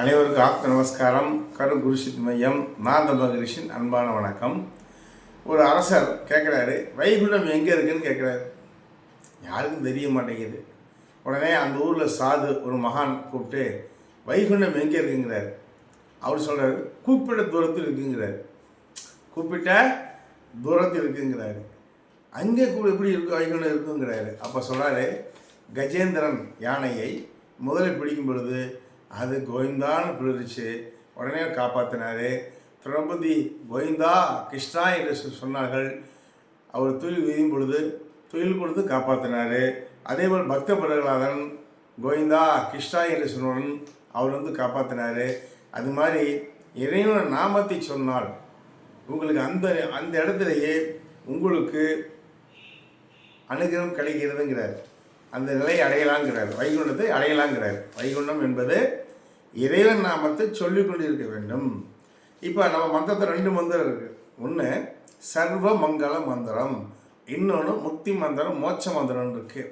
அனைவருக்கும் ஆத்ம நமஸ்காரம். கரு குருஷித் மையம் நாந்த மகரிஷின் அன்பான வணக்கம். ஒரு அரசர் கேட்குறாரு வைகுண்டம் எங்கே இருக்குன்னு கேட்குறாரு. யாருக்கும் தெரிய மாட்டேங்குது. உடனே அந்த ஊரில் சாது ஒரு மகான் கூப்பிட்டு வைகுண்டம் எங்கே இருக்குங்கிறாரு. அவர் சொல்கிறாரு கூப்பிட்ட தூரத்தில் இருக்குங்கிறார். கூப்பிட்ட தூரத்தில் இருக்குங்கிறாரு. அங்கே கூட எப்படி இருக்கு வைகுண்டம் இருக்குங்கிறாரு. அப்போ சொல்கிறாரு கஜேந்திரன் யானையை முதலில் பிடிக்கும் பொழுது அது கோவிந்தான்னு பிடிச்சு உடனே காப்பாற்றினாரு திரௌபதி கோவிந்தா கிருஷ்ணா என்று சொன்னார்கள். அவர் துயில் விதியும் பொழுது துயில் கொடுத்து காப்பாற்றினார் அதேபோல் பக்த பிரகலாதன் கோவிந்தா கிருஷ்ணா என்று சொன்னவுடன் அவர் வந்து காப்பாற்றினார் அது மாதிரி இறைவன நாமத்தை சொன்னால் உங்களுக்கு அந்த அந்த இடத்துலையே உங்களுக்கு அனுகிரகம் கிடைக்கிறதுங்கிறார். அந்த நிலையை அடையலாங்கிறார். வைகுண்டத்தை அடையலாங்கிறார். வைகுண்டம் என்பது இறைவன் நாமத்தை சொல்லிக்கொண்டு இருக்க வேண்டும். இப்போ நம்ம மந்திரத்தில் ரெண்டு மந்திரம் இருக்குது ஒன்று சர்வ மங்கள மந்திரம். இன்னொன்று முக்தி மந்திரம் மோட்ச மந்திரம் இருக்கு.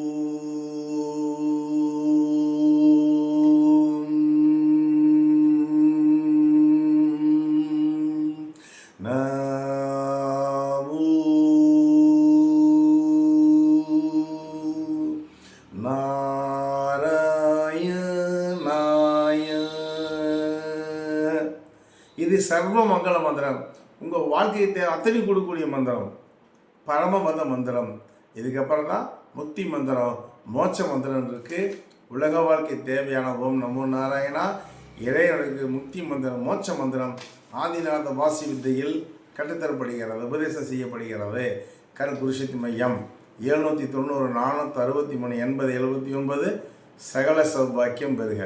ஊம் இது சர்வ மங்கள மந்திரம். உங்கள் வாழ்க்கையை தேவை அத்தனை கொடுக்கக்கூடிய மந்திரம். பரமபத மந்திரம். இதுக்கப்புறம் தான் முக்தி மந்திரம். மோட்ச மந்திரம் இருக்குது உலக வாழ்க்கை தேவையான ஓம் நமோ நாராயணா. இறைவனுக்கு முக்தி மந்திரம் மோட்ச மந்திரம். ஆதிநாத வாசி வித்தையில் கட்டுத்தரப்படுகிறது உபதேசம் செய்யப்படுகிறது. கரு மையம். எழுநூற்றி தொண்ணூறு நானூற்றி அறுபத்தி மூணு எண்பது எழுபத்தி ஒன்பது சகல சௌபாக்கியம் பெறுக.